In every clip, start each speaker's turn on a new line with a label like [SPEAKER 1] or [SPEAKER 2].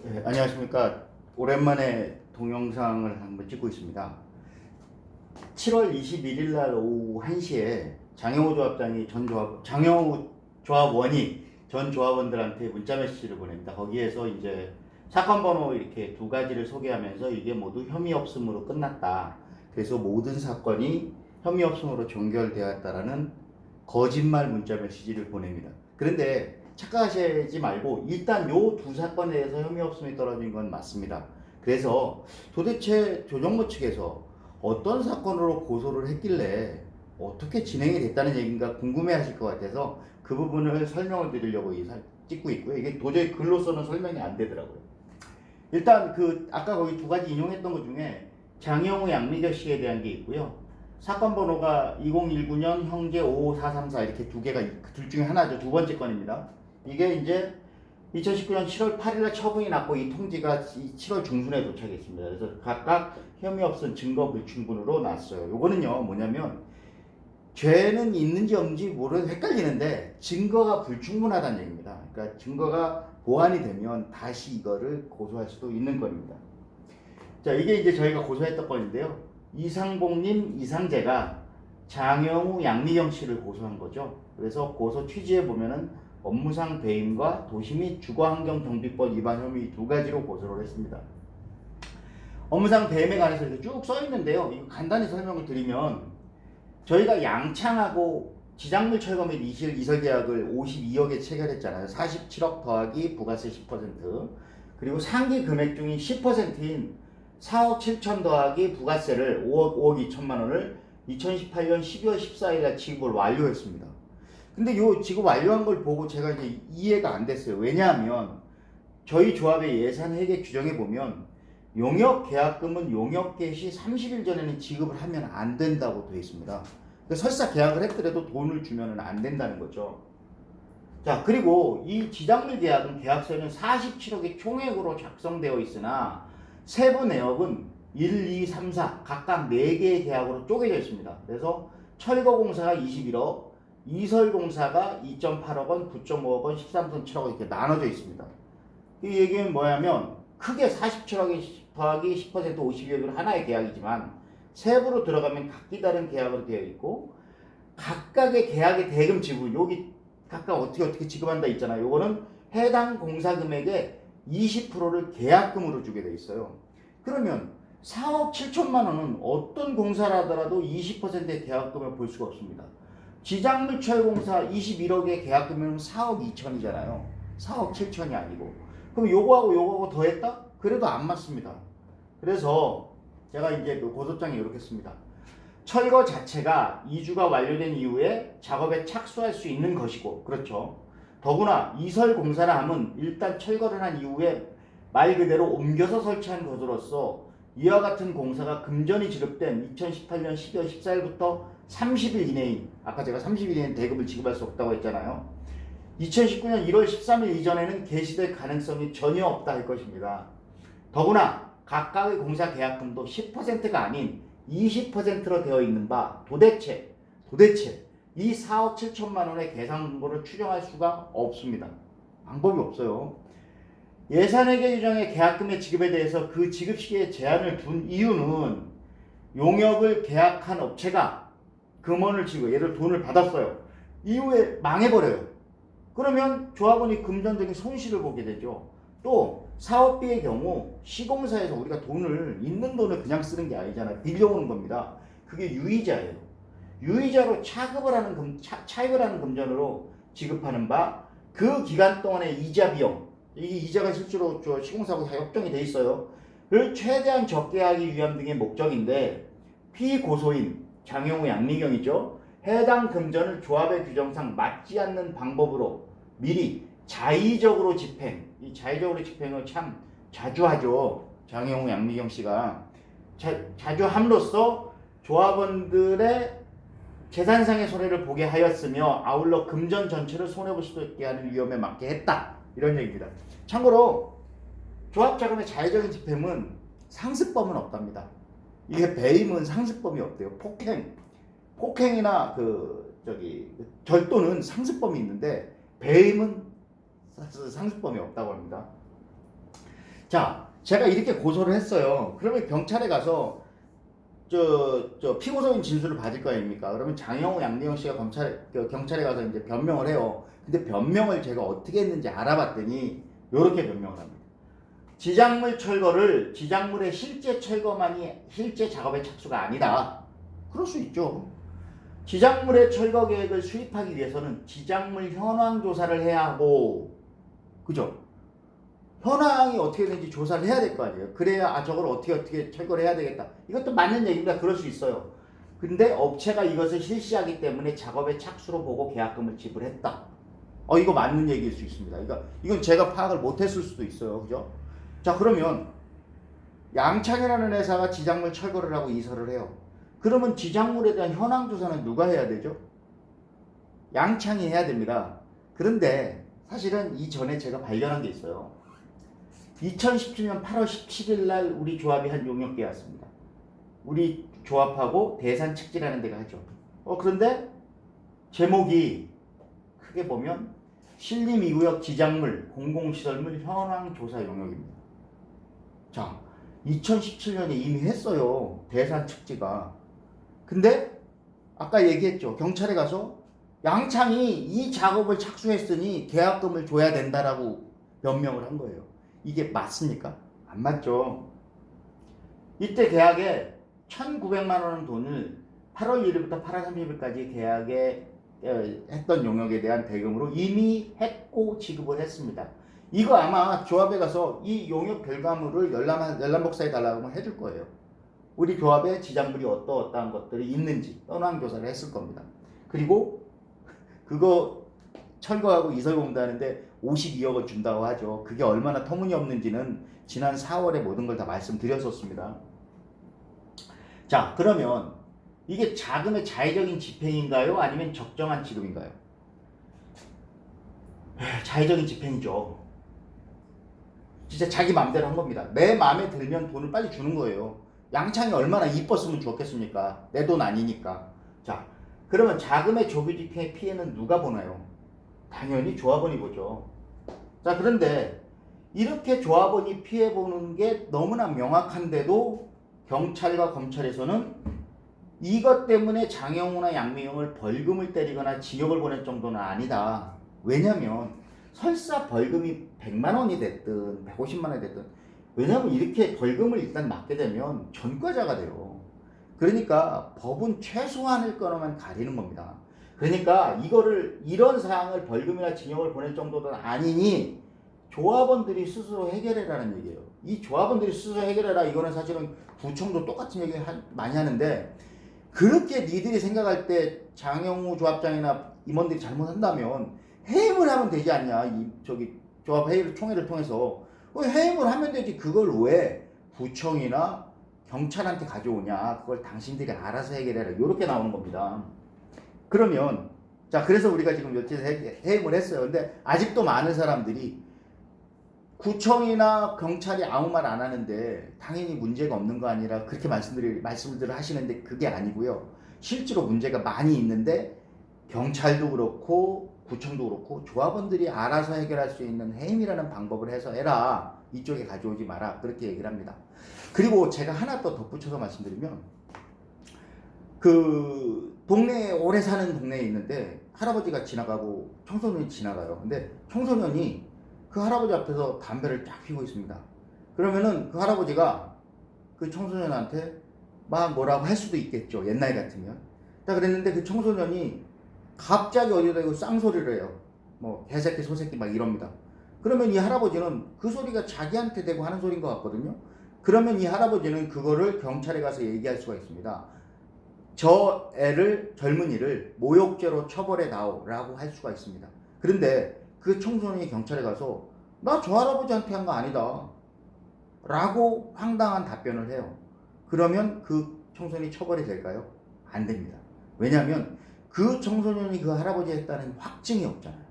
[SPEAKER 1] 네, 안녕하십니까. 오랜만에 동영상을 한번 찍고 있습니다. 7월 21일 날 오후 1시에 장영호 조합장이 전 조합, 장영호 조합원이 전 조합원들한테 문자 메시지를 보냅니다. 거기에서 이제 사건 번호 이렇게 두 가지를 소개하면서 이게 모두 혐의 없음으로 끝났다. 그래서 모든 사건이 혐의 없음으로 종결되었다라는 거짓말 문자 메시지를 보냅니다. 그런데 착각하시지 말고 일단 요 두 사건에 대해서 혐의 없음이 떨어진 건 맞습니다. 그래서 도대체 조정모 측에서 어떤 사건으로 고소를 했길래 어떻게 진행이 됐다는 얘기인가 궁금해 하실 것 같아서 그 부분을 설명을 드리려고 이 사- 찍고 있고요. 이게 도저히 글로서는 설명이 안 되더라고요. 일단 그 아까 거기 두 가지 인용했던 것 중에 장영우 양미겨 씨에 대한 게 있고요. 사건 번호가 2019년 형제 55434 이렇게 두 개가 그둘 중에 하나죠. 두 번째 건입니다. 이게 이제 2019년 7월 8일에 처분이 났고 이 통지가 7월 중순에 도착했습니다. 그래서 각각 혐의 없은 증거 불충분으로 났어요. 요거는요 뭐냐면 죄는 있는지 없는지 모르는 헷갈리는데 증거가 불충분하다는 얘기입니다. 그러니까 증거가 보완이 되면 다시 이거를 고소할 수도 있는 겁니다. 자 이게 이제 저희가 고소했던 건인데요. 이상봉님, 이상재가 장영우, 양미경 씨를 고소한 거죠. 그래서 고소 취지에 보면은 업무상 배임과 도시 및 주거환경정비법 위반 혐의 두 가지로 고소를 했습니다. 업무상 배임에 관해서 이렇게 쭉 써 있는데요. 이거 간단히 설명을 드리면 저희가 양창하고 지작물 철거 및 이실 이설 계약을 52억에 체결했잖아요. 47억 더하기 부가세 10% 그리고 상기 금액 중인 10%인 4억 7천 더하기 부가세를 5억 5억 2천만 원을 2018년 12월 14일 날 지급을 완료했습니다. 근데 요 지급 완료한 걸 보고 제가 이제 이해가 안 됐어요. 왜냐하면 저희 조합의 예산 회계 규정에 보면 용역 계약금은 용역 개시 30일 전에는 지급을 하면 안 된다고 되어 있습니다. 그러니까 설사 계약을 했더라도 돈을 주면은 안 된다는 거죠. 자, 그리고 이 지작물 계약은 계약서에는 47억의 총액으로 작성되어 있으나 세부 내역은 1, 2, 3, 4 각각 4개의 계약으로 쪼개져 있습니다. 그래서 철거공사가 21억, 이설공사가 2.8억 원, 9.5억 원, 13선 7억 원 이렇게 나눠져 있습니다. 이 얘기는 뭐냐면 크게 47억이 더하기 10% 52억은 하나의 계약이지만 세부로 들어가면 각기 다른 계약으로 되어 있고 각각의 계약의 대금 지분 여기 각각 어떻게 어떻게 지급한다 있잖아요. 요거는 해당 공사 금액의 20%를 계약금으로 주게 돼 있어요. 그러면 4억 7천만 원은 어떤 공사를 하더라도 20%의 계약금을 볼 수가 없습니다. 지작물 철공사 21억의 계약금은 4억 2천이잖아요. 4억 7천이 아니고. 그럼 요거하고 요거하고 더했다? 그래도 안 맞습니다. 그래서 제가 이제 그 고소장에 이렇게 씁니다. 철거 자체가 이주가 완료된 이후에 작업에 착수할 수 있는 것이고, 그렇죠. 더구나 이설 공사를 하면 일단 철거를 한 이후에 말 그대로 옮겨서 설치한 것으로서 이와 같은 공사가 금전이 지급된 2018년 12월 14일부터 30일 이내인 아까 제가 30일 이내인 대금을 지급할 수 없다고 했잖아요. 2019년 1월 13일 이전에는 개시될 가능성이 전혀 없다 할 것입니다. 더구나 각각의 공사 계약금도 10%가 아닌 20%로 되어 있는 바 도대체 도대체 이 4억 7천만 원의 계산 정보를 추정할 수가 없습니다. 방법이 없어요. 예산회계 규정의 계약금의 지급에 대해서 그 지급 시기에 제한을 둔 이유는 용역을 계약한 업체가 금원을 치고 얘를 돈을 받았어요. 이후에 망해버려요. 그러면 조합원이 금전적인 손실을 보게 되죠. 또 사업비의 경우 시공사에서 우리가 돈을 있는 돈을 그냥 쓰는 게 아니잖아요. 빌려오는 겁니다. 그게 유이자예요. 유이자로 차급을 하는 금, 차, 차입을 하는 금전으로 지급하는 바 그 기간 동안의 이자 비용 이 이자가 실제로 저 시공사하고 다 협정이 돼 있어요. 를 최대한 적게 하기 위함 등의 목적인데 피고소인 장영우 양미경이죠. 해당 금전을 조합의 규정상 맞지 않는 방법으로 미리 자의적으로 집행, 이 자의적으로 집행을 참 자주 하죠. 장영우 양미경 씨가 자, 자주 함으로써 조합원들의 재산상의 손해를 보게 하였으며 아울러 금전 전체를 손해볼 수도 있게 하는 위험에 맞게 했다. 이런 얘기입니다. 참고로 조합 자금의 자의적인 집행은 상습범은 없답니다. 이게 배임은 상습범이 없대요. 폭행, 폭행이나 그 저기 절도는 상습범이 있는데 배임은 상습범이 없다고 합니다. 자, 제가 이렇게 고소를 했어요. 그러면 경찰에 가서 저, 저 피고소인 진술을 받을 거 아닙니까? 그러면 장영호, 양대영 씨가 검찰, 그 경찰에 가서 이제 변명을 해요. 근데 변명을 제가 어떻게 했는지 알아봤더니 이렇게 변명을 합니다. 지작물 철거를 지작물의 실제 철거만이 실제 작업의 착수가 아니다. 그럴 수 있죠. 지작물의 철거 계획을 수립하기 위해서는 지작물 현황 조사를 해야 하고, 그죠? 현황이 어떻게 되는지 조사를 해야 될 거 아니에요. 그래야 아 저걸 어떻게 어떻게 철거를 해야 되겠다. 이것도 맞는 얘기입니다. 그럴 수 있어요. 근데 업체가 이것을 실시하기 때문에 작업의 착수로 보고 계약금을 지불했다. 어 이거 맞는 얘기일 수 있습니다. 그러니까 이건 제가 파악을 못했을 수도 있어요. 그죠? 자 그러면 양창이라는 회사가 지작물 철거를 하고 이설을 해요. 그러면 지작물에 대한 현황 조사는 누가 해야 되죠? 양창이 해야 됩니다. 그런데 사실은 이전에 제가 발견한 게 있어요. 2017년 8월 17일 날 우리 조합이 한 용역계 왔습니다. 우리 조합하고 대산 측지라는 데가 하죠. 어 그런데 제목이 크게 보면 신림 이구역 지작물 공공시설물 현황 조사 용역입니다. 자, 2017년에 이미 했어요. 대산 측지가. 근데 아까 얘기했죠. 경찰에 가서 양창이 이 작업을 착수했으니 계약금을 줘야 된다라고 변명을 한 거예요. 이게 맞습니까? 안 맞죠. 이때 계약에 1,900만 원 돈을 8월 1일부터 8월 30일까지 계약에 어, 했던 용역에 대한 대금으로 이미 했고 지급을 했습니다. 이거 아마 조합에 가서 이 용역 결과물을 열람 열람복사해 달라고 하면 해줄 거예요. 우리 조합에 지장물이 어떠 어떠한 것들이 있는지 현황 조사를 했을 겁니다. 그리고 그거 철거하고 이설 공단하는데 52억 원 준다고 하죠. 그게 얼마나 터무니없는지는 지난 4월에 모든 걸 다 말씀드렸었습니다. 자, 그러면 이게 자금의 자의적인 집행인가요? 아니면 적정한 지급인가요? 자의적인 집행이죠. 진짜 자기 마음대로 한 겁니다. 내 마음에 들면 돈을 빨리 주는 거예요. 양창이 얼마나 이뻤으면 좋겠습니까? 내 돈 아니니까. 자, 그러면 자금의 조기 집행의 피해는 누가 보나요? 당연히 조합원이 보죠. 자, 그런데 이렇게 조합원이 피해 보는 게 너무나 명확한데도 경찰과 검찰에서는 이것 때문에 장영우나 양미영을 벌금을 때리거나 징역을 보낼 정도는 아니다. 왜냐면 설사 벌금이 100만 원이 됐든 150만 원이 됐든 왜냐면 이렇게 벌금을 일단 맞게 되면 전과자가 돼요. 그러니까 법은 최소한일 거로만 가리는 겁니다. 그러니까 이거를 이런 사항을 벌금이나 징역을 보낼 정도는 아니니 조합원들이 스스로 해결해라는 얘기예요. 이 조합원들이 스스로 해결해라. 이거는 사실은 구청도 똑같은 얘기 하- 많이 하는데 그렇게 니들이 생각할 때 장영우 조합장이나 임원들이 잘못한다면 해임을 하면 되지 않냐? 이 저기 조합 회의를 총회를 통해서. 그 해임을 하면 되지. 그걸 왜 구청이나 경찰한테 가져오냐? 그걸 당신들이 알아서 해결해라. 이렇게 나오는 겁니다. 그러면 자 그래서 우리가 지금 며칠 해- 해임을 했어요. 근데 아직도 많은 사람들이 구청이나 경찰이 아무 말 안 하는데 당연히 문제가 없는 거 아니라 그렇게 말씀들 하시는데 그게 아니고요. 실제로 문제가 많이 있는데 경찰도 그렇고 구청도 그렇고 조합원들이 알아서 해결할 수 있는 해임이라는 방법을 해서 해라. 이쪽에 가져오지 마라. 그렇게 얘기를 합니다. 그리고 제가 하나 더 덧붙여서 말씀드리면 그 동네에 오래 사는 동네에 있는데 할아버지가 지나가고 청소년이 지나가요. 근데 청소년이 그 할아버지 앞에서 담배를 딱 피고 있습니다. 그러면은 그 할아버지가 그 청소년한테 막 뭐라고 할 수도 있겠죠. 옛날 같으면. 딱 그랬는데 그 청소년이 갑자기 어디다 이거 쌍소리를 해요. 뭐 개새끼 소새끼 막 이럽니다. 그러면 이 할아버지는 그 소리가 자기한테 대고 하는 소리인 것 같거든요. 그러면 이 할아버지는 그거를 경찰에 가서 얘기할 수가 있습니다. 저 애를 젊은이를 모욕죄로 처벌해 다오라고 할 수가 있습니다. 그런데 그 청소년이 경찰에 가서 나 저 할아버지한테 한 거 아니다. 라고 황당한 답변을 해요. 그러면 그 청소년이 처벌이 될까요? 안 됩니다. 왜냐하면 그 청소년이 그 할아버지 했다는 확증이 없잖아요.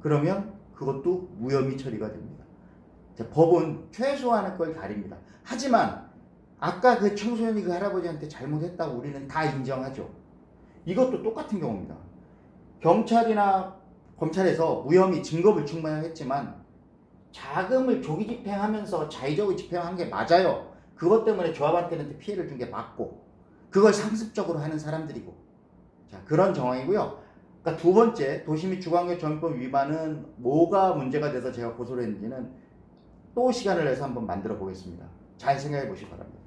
[SPEAKER 1] 그러면 그것도 무혐의 처리가 됩니다. 자, 법은 최소한의 걸 가립니다. 하지만 아까 그 청소년이 그 할아버지한테 잘못했다고 우리는 다 인정하죠. 이것도 똑같은 경우입니다. 경찰이나 검찰에서 무혐의 증거 불충분했지만 자금을 조기 집행하면서 자의적으로 집행한 게 맞아요. 그것 때문에 조합한테는 피해를 준 게 맞고 그걸 상습적으로 하는 사람들이고 자 그런 정황이고요. 그러니까 두 번째 도시 및 주거환경 정비법 위반은 뭐가 문제가 돼서 제가 고소를 했는지는 또 시간을 내서 한번 만들어 보겠습니다. 잘 생각해 보시기 바랍니다.